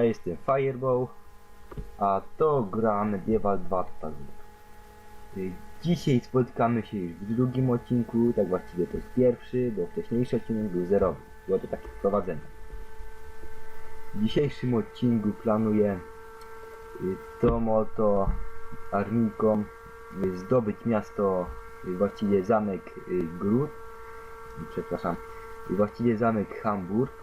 Ja jestem Fireball, a to gra Medieval 2 Total. Y, Dzisiaj spotykamy się już w drugim odcinku, tak właściwie to jest pierwszy, bo wcześniejszy odcinek był zerowy. Było to takie wprowadzenie. W dzisiejszym odcinku planuję y, tą oto armijką y, zdobyć miasto, właściwie zamek Grud, przepraszam, właściwie zamek Hamburg,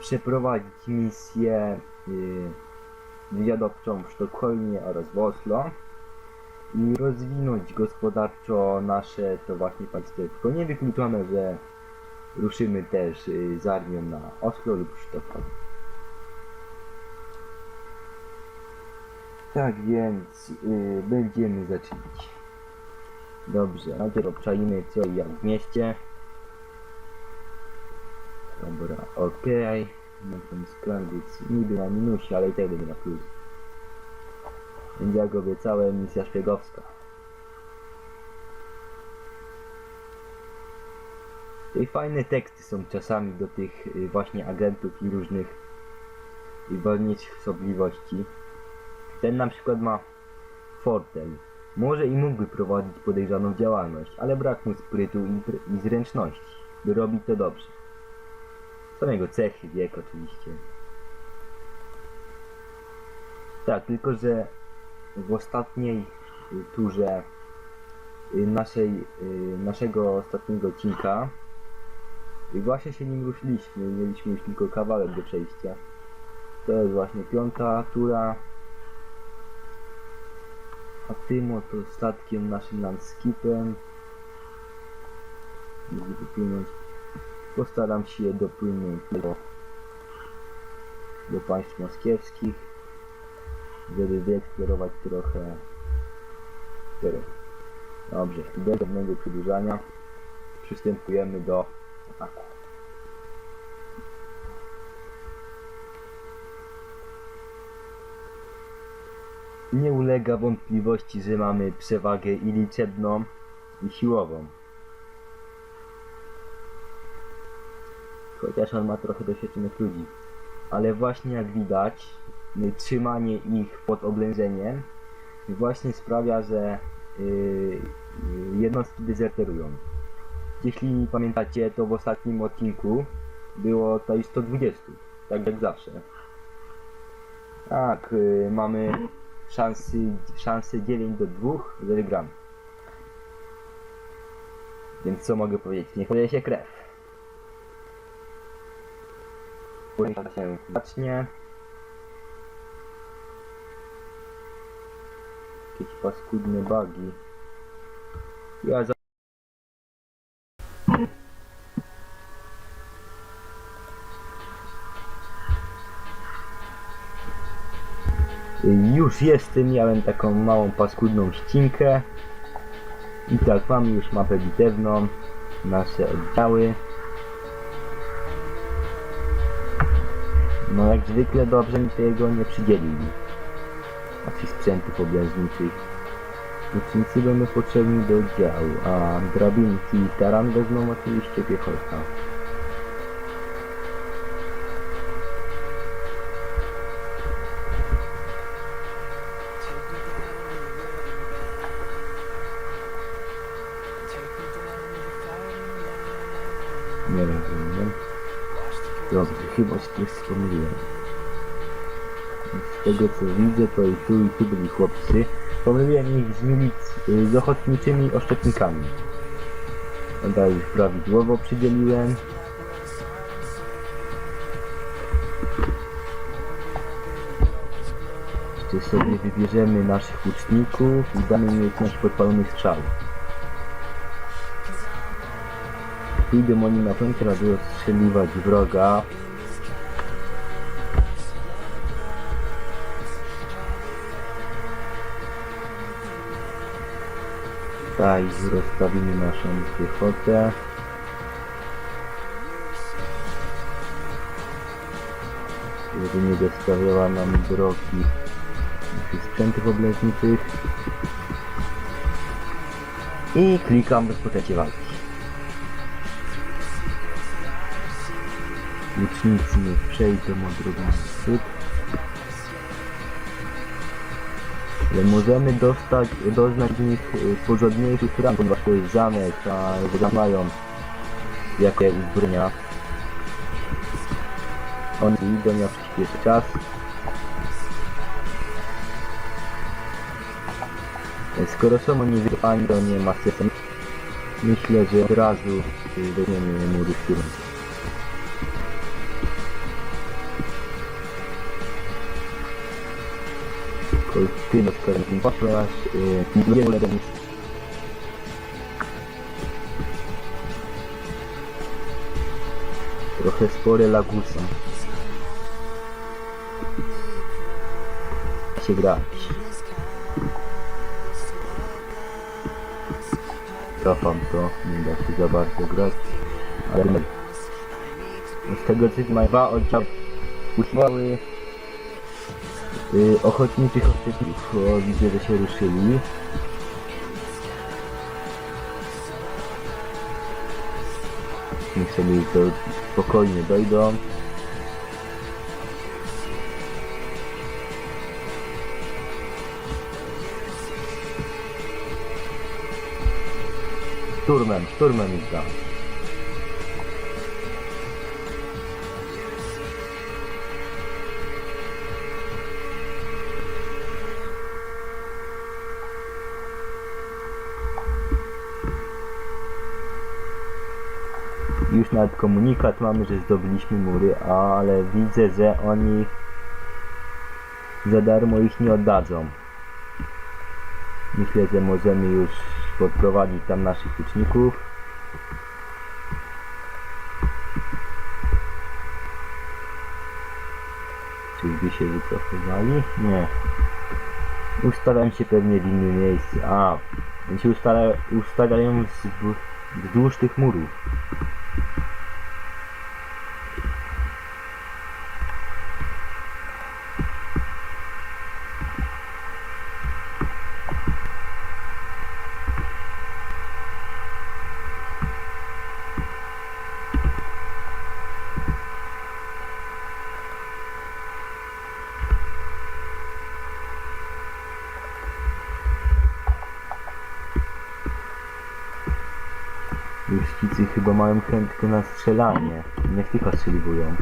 przeprowadzić misję y, wywiadowczą w Sztokholmie oraz w Oslo i rozwinąć gospodarczo nasze to właśnie państwo. Niewykluczone, że ruszymy też y, z armią na Oslo lub Sztokholm. Tak więc y, będziemy zaczynać. Dobrze, najpierw obczajmy co i jak w mieście. Dobra, okej. Ten sklandyc niby na minusie, ale i tak będzie na plus. Więc jak obiecałem, misja szpiegowska. I fajne teksty są czasami do tych y, właśnie agentów i różnych y, wolniejszych osobliwości. Ten na przykład ma fortel. Może i mógłby prowadzić podejrzaną działalność, ale brak mu sprytu i, i zręczności, by robić to dobrze. Są jego cechy, wiek oczywiście. Tak, tylko że w ostatniej y, turze y, naszej, y, naszego ostatniego odcinka i właśnie się nim ruszyliśmy, mieliśmy już tylko kawałek do przejścia. To jest właśnie piąta tura. A tym oto statkiem naszym landskipem żeby dopłynąć postaram się dopłynąć do, do państw moskiewskich żeby wyeksplorować trochę teren. Dobrze, bez żadnego przedłużania przystępujemy do ataku. Nie ulega wątpliwości, że mamy przewagę i liczebną, i siłową. Chociaż on ma trochę doświadczonych ludzi. Ale właśnie jak widać, trzymanie ich pod oblężeniem właśnie sprawia, że yy, jednostki dezerterują. Jeśli pamiętacie, to w ostatnim odcinku było tutaj 120, tak jak zawsze. Tak, yy, mamy szansy, szansę 9 do 2, że wygramy. Więc co mogę powiedzieć? Niech podaje się krew. Później się zacznie. Jakieś paskudne bugi. Ja za... Już jestem, miałem taką małą paskudną ścinkę. I tak, mamy już mapę bitewną, nasze oddziały. No jak zwykle dobrze mi tego nie przydzielili. Znaczy sprzętów oblężniczych. Łucznicy będą potrzebni do oddziału, a drabinki i taran wezmą oczywiście piechota. Nie rozumiem. Dobrze, chyba się coś pomyliłem. Z tego co widzę, to i tu i tu byli chłopcy. Pomyliłem ich z milic z ochotniczymi oszczepnikami. Tutaj już prawidłowo przydzieliłem. Jeszcze sobie wybierzemy naszych łuczników i damy im umiejętność podpalonych strzałów. Pójdę oni na piątkę, aby ostrzeliwać wroga. Tak, rozstawimy naszą piechotę. Żeby nie dostawiała nam drogi sprzętów oblężniczych. I klikam rozpoczęcie walki. Łucznicy nie przejdą od drogą wschód. Możemy dostać, doznać z nich y, porządniejszych ran, ponieważ to jest zamek, a wyglądają jakie uzbrojenia. Oni idą, ja przyspieszę czas. Skoro są oni wypani, to nie ma sensu. Myślę, że od razu y, weźmiemy mury w kierunku. Koltyno z kolejnym poszłaś, yy, nie ulega nic. Trochę spory lagusem. się grać. Cofam to, nie da się za bardzo grać. Ale no. z tego co ma dwa oddziały y, ochotniczych ochotników. O, widzę, że się ruszyli. Niech sobie to spokojnie dojdą. Szturmem, szturmem ich da. Już nawet komunikat mamy, że zdobyliśmy mury, ale widzę, że oni za darmo ich nie oddadzą. Myślę, że możemy już podprowadzić tam naszych uczniów. Czyżby się wycofywali? Nie. Ustawiam się pewnie w innym miejscu. A, oni się ustala, ustawiają wz- wzdłuż tych murów. Juścicy chyba mają chętkę na strzelanie. Niech tylko strzeliwują.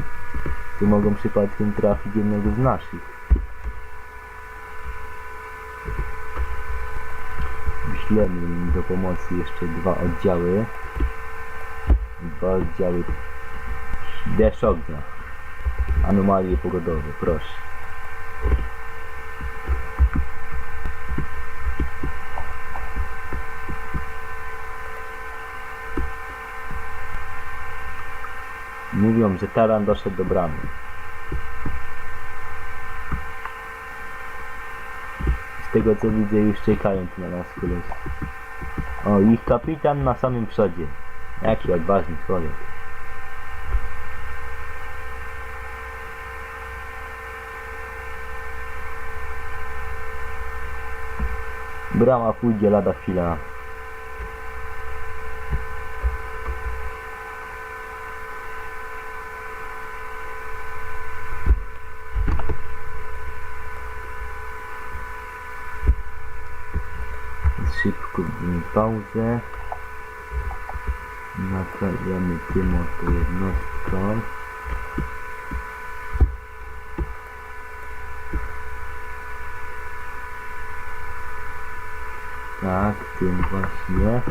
Tu mogą przypadkiem trafić jednego z naszych. Wyślemy im do pomocy jeszcze dwa oddziały. Dwa oddziały deszcz ognia. Anomalie pogodowe, proszę. Mówią, że taran doszedł do bramy. Z tego co widzę już czekają tu na nas koleś. O, ich kapitan na samym przodzie. Jaki odważny człowiek. Brama pójdzie lada chwila. Szybko pauzę. Naprawiamy tym oto jednostką. Tak, tym właśnie.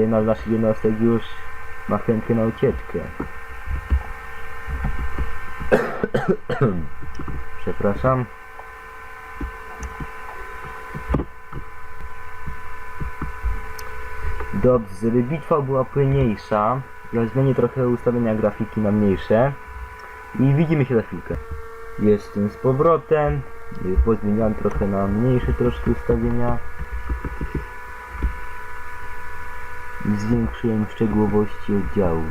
Jedna z naszych jednostek już ma chętkę na ucieczkę. Przepraszam. Dobrze, bitwa była płynniejsza, ja zmienię trochę ustawienia grafiki na mniejsze i widzimy się za chwilkę. Jestem z powrotem, pozmieniałem trochę na mniejsze troszkę ustawienia zwiększyłem szczegółowości oddziału.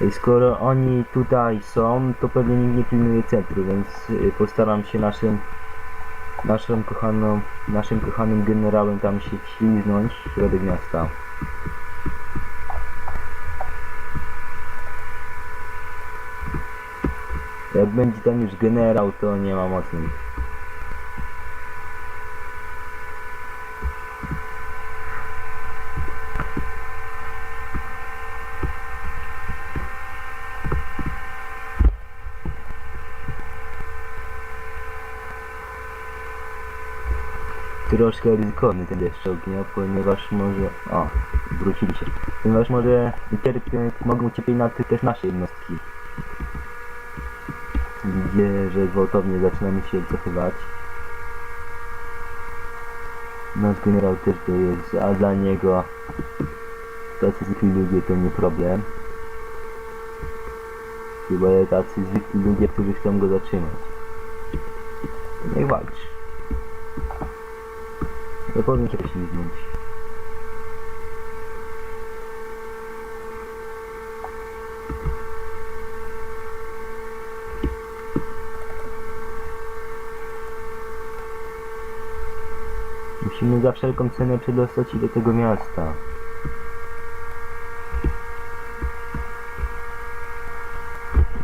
I Skoro oni tutaj są, to pewnie nikt nie pilnuje centrum, więc y, postaram się naszym naszą kochaną, naszym kochanym generałem tam się wśliznąć w środek miasta. Jak będzie tam już generał, to nie ma mocnych. Troszkę ryzykowny ten deszcz ognia, ponieważ może... O, wrócili się. Ponieważ może cierpieć, mogą cierpieć na tym też nasze jednostki. Widzę, że gwałtownie zaczynamy się cofywać. Nasz generał też to jest, a dla niego tacy zwykli ludzie to nie problem. Chyba tacy zwykli ludzie, którzy chcą go zatrzymać. Niech walczy. Ja powiem się ślizgnąć. Musimy za wszelką cenę przedostać się do tego miasta.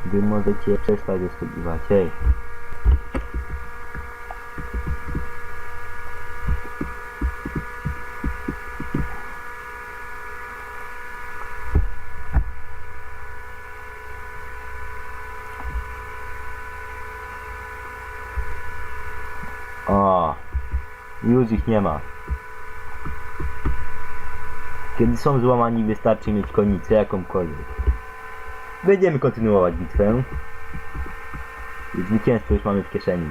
Wy możecie przestać oszukiwać, hej. O, ich nie ma. Kiedy są złamani, wystarczy mieć konicę jakąkolwiek. Będziemy kontynuować bitwę. Zwycięstwo już mamy w kieszeni.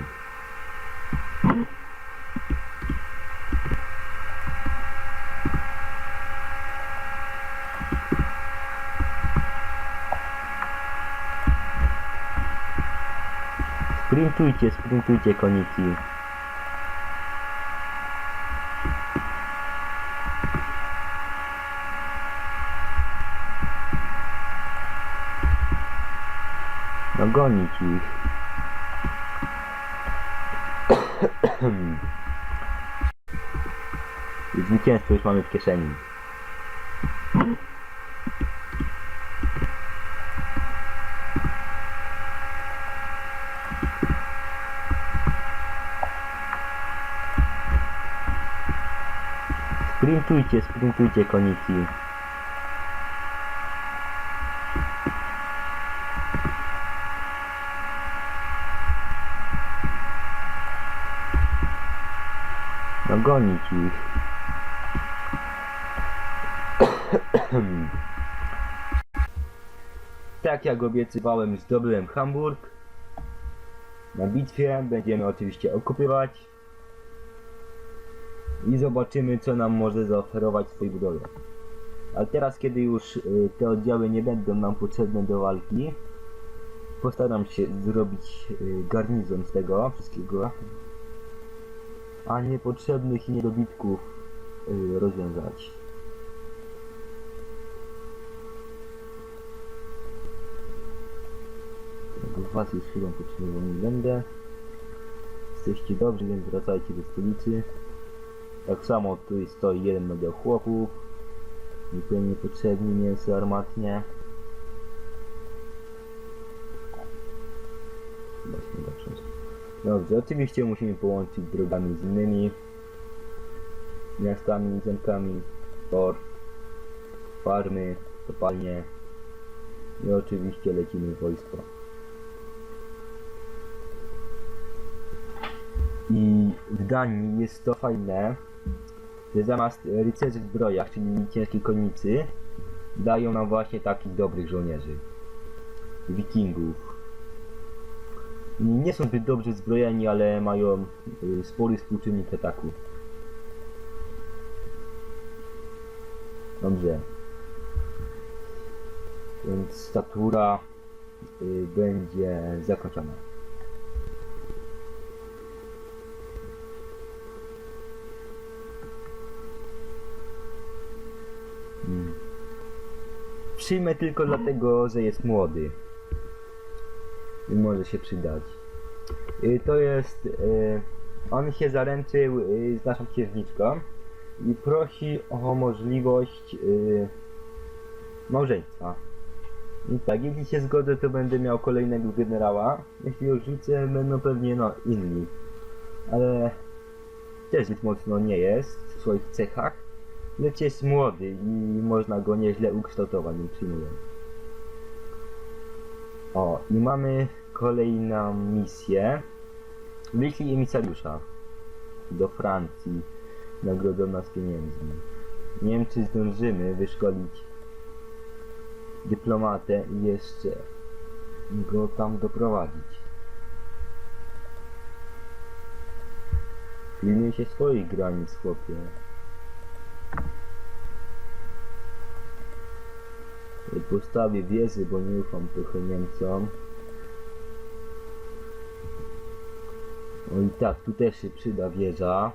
Sprintujcie, sprintujcie konici. No gonić ich. I Zwycięstwo już mamy w kieszeni. Sprintujcie, sprintujcie konici. No gonić ich. tak jak obiecywałem, zdobyłem Hamburg. Na bitwie będziemy oczywiście okupywać. I zobaczymy, co nam może zaoferować swój budowie. A teraz, kiedy już y, te oddziały nie będą nam potrzebne do walki, postaram się zrobić y, garnizon z tego wszystkiego, a niepotrzebnych niedobitków y, rozwiązać. Was już chwilą potrzebował nie będę. Jesteście dobrzy, więc wracajcie do stolicy. Tak samo tu stoi jeden model chłopów. Zupełnie niepotrzebni mięso armatnie. Dobrze. Dobrze, oczywiście musimy połączyć drogami z innymi miastami, zamkami, port, farmy, kopalnie i oczywiście lecimy w wojsko. I w Danii jest to fajne, że zamiast rycerzy w zbrojach, czyli ciężkiej konnicy, dają nam właśnie takich dobrych żołnierzy. Wikingów. Nie są zbyt dobrze zbrojeni, ale mają y, spory współczynnik ataku. Dobrze. Więc statura y, będzie zakończona. Hmm. Przyjmę tylko dlatego, że jest młody. Może się przydać. Y, To jest y, On się zaręczył y, z naszą księżniczką i prosi o możliwość małżeństwa. I tak, jeśli się zgodzę, to będę miał kolejnego generała. Jeśli odrzucę, będą pewnie no inni. Ale też zbyt mocno nie jest w swoich cechach, lecz jest młody i można go nieźle ukształtować, nie. O, i mamy kolejną misję. Wyślij emisariusza do Francji. Nagrodą nas pieniędzmi. Nie wiem, czy zdążymy wyszkolić dyplomatę i jeszcze go tam doprowadzić. Pilnuj się swoich granic, chłopie. Postawię wiezy, bo nie ufam trochę Niemcom. O i tak, tu też się przyda wieża.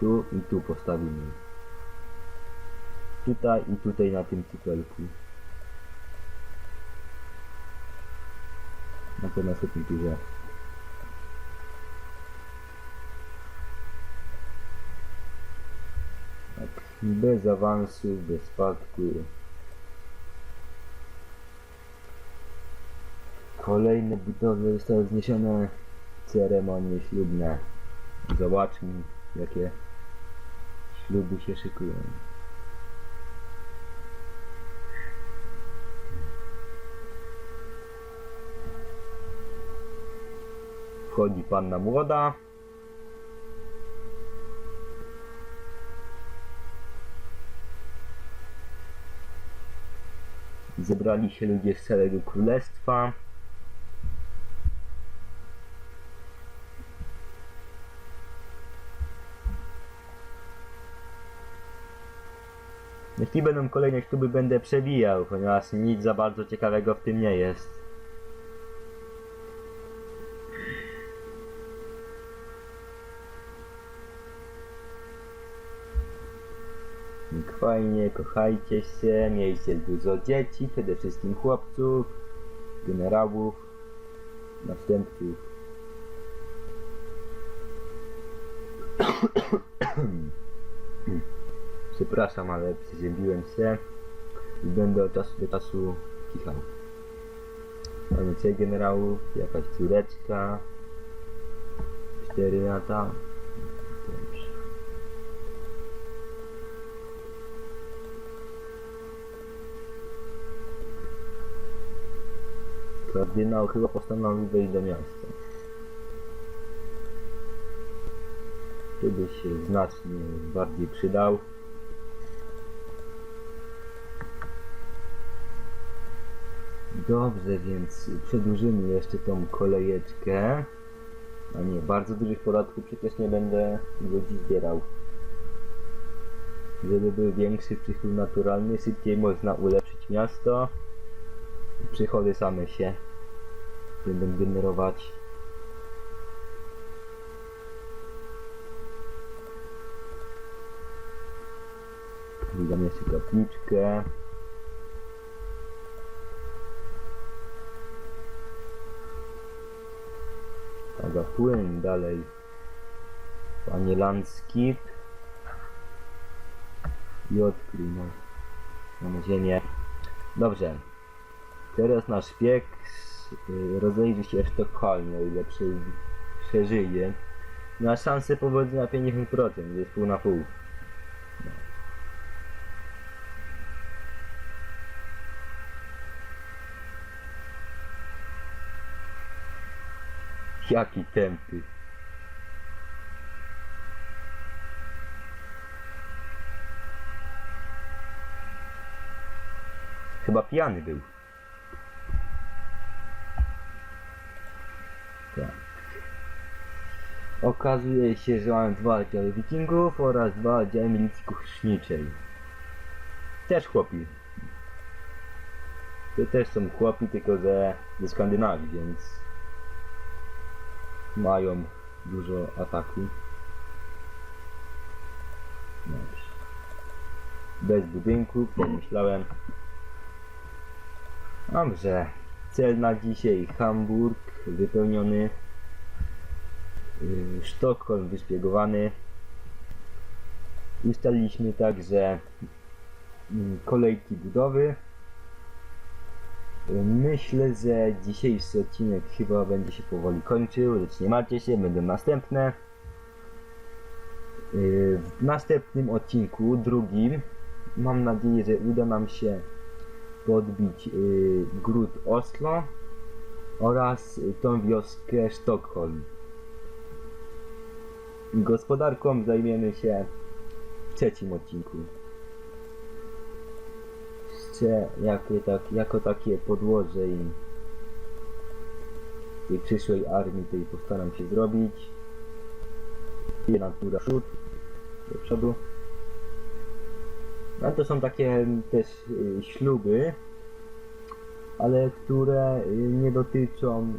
Tu i tu postawimy. Tutaj i tutaj na tym cypelku. Na to następnym turze. Tak, bez awansu, bez spadku. Kolejne budowy zostały zniesione. Ceremonie ślubne. Zobaczmy, jakie śluby się szykują. Wchodzi panna młoda. Zebrali się ludzie z całego królestwa. Jeśli będą kolejne śluby, będę przewijał, ponieważ nic za bardzo ciekawego w tym nie jest. Fajnie, kochajcie się, miejcie dużo dzieci, przede wszystkim chłopców, generałów, następców. Przepraszam, ale przeziębiłem się i będę od czasu do czasu kichał. Mamy trzech generałów, jakaś córeczka, cztery lata. Dobrze. Kardynał chyba postanowił wejść do miasta. Tu by się znacznie bardziej przydał. Dobrze, więc przedłużymy jeszcze tą kolejeczkę. A nie, bardzo dużych podatków przecież nie będę ludzi zbierał. Żeby był większy przychód naturalny, szybciej można ulepszyć miasto. Przychody same się będą generować. Dam jeszcze kapliczkę. Aga płyn dalej. Panie Landskip. I odkryj no. Mamy ziemię. Dobrze. Teraz nasz szpieg y, rozejrzy się w Sztokholmie, o ile prze- przeżyje. Ma szansę powodzenia 50%, to jest pół na pół. Jaki tępy. Chyba pijany był. Tak. Okazuje się, że mamy dwa oddziały wikingów oraz dwa oddziały milicji kuchniczej. Też chłopi. To też są chłopi, tylko że ze Skandynawii, więc mają dużo ataku. Dobrze. Bez budynków, jak myślałem. Dobrze. Cel na dzisiaj Hamburg wypełniony. Yy, Sztokholm wyszpiegowany. Ustaliliśmy także mm, kolejki budowy. Myślę, że dzisiejszy odcinek chyba będzie się powoli kończył, lecz nie martwcie się, będą następne. Yy, W następnym odcinku, drugim, mam nadzieję, że uda nam się podbić yy, gród Oslo oraz tą wioskę Sztokholm. Gospodarką zajmiemy się w trzecim odcinku. Jakie, tak, jako takie podłoże i tej przyszłej armii tej postaram się zrobić. Jedna tura przód, do przodu. No to są takie też y, śluby, ale które y, nie dotyczą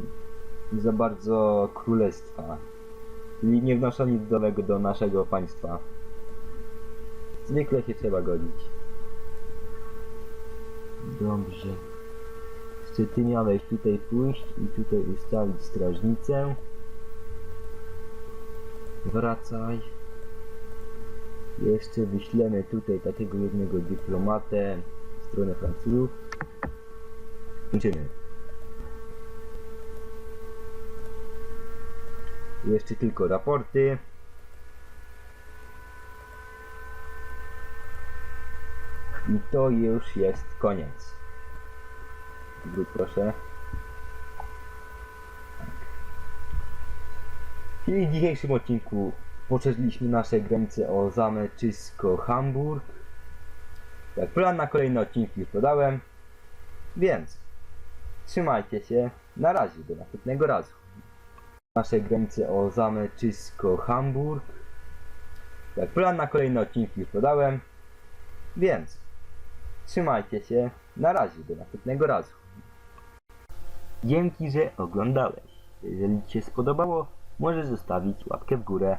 za bardzo królestwa. Czyli nie wnoszą nic dobrego do naszego państwa. Zwykle się trzeba godzić. Dobrze. Jeszcze ty miałeś tutaj pójść i tutaj ustawić strażnicę. Wracaj. Jeszcze wyślemy tutaj takiego jednego dyplomatę w stronę Francuzów. Idziemy. Jeszcze tylko raporty. I to już jest koniec. Wróć proszę. Tak. Czyli w dzisiejszym odcinku poszerzyliśmy nasze granice o Zameczysko Hamburg. Tak, plan na kolejne odcinki już podałem. Więc trzymajcie się. Na razie, do następnego razu. Nasze granice o Zameczysko Hamburg. Tak, plan na kolejne odcinki już podałem. Więc trzymajcie się. Na razie, do następnego razu. Dzięki, że oglądałeś. Jeżeli Ci się spodobało, możesz zostawić łapkę w górę.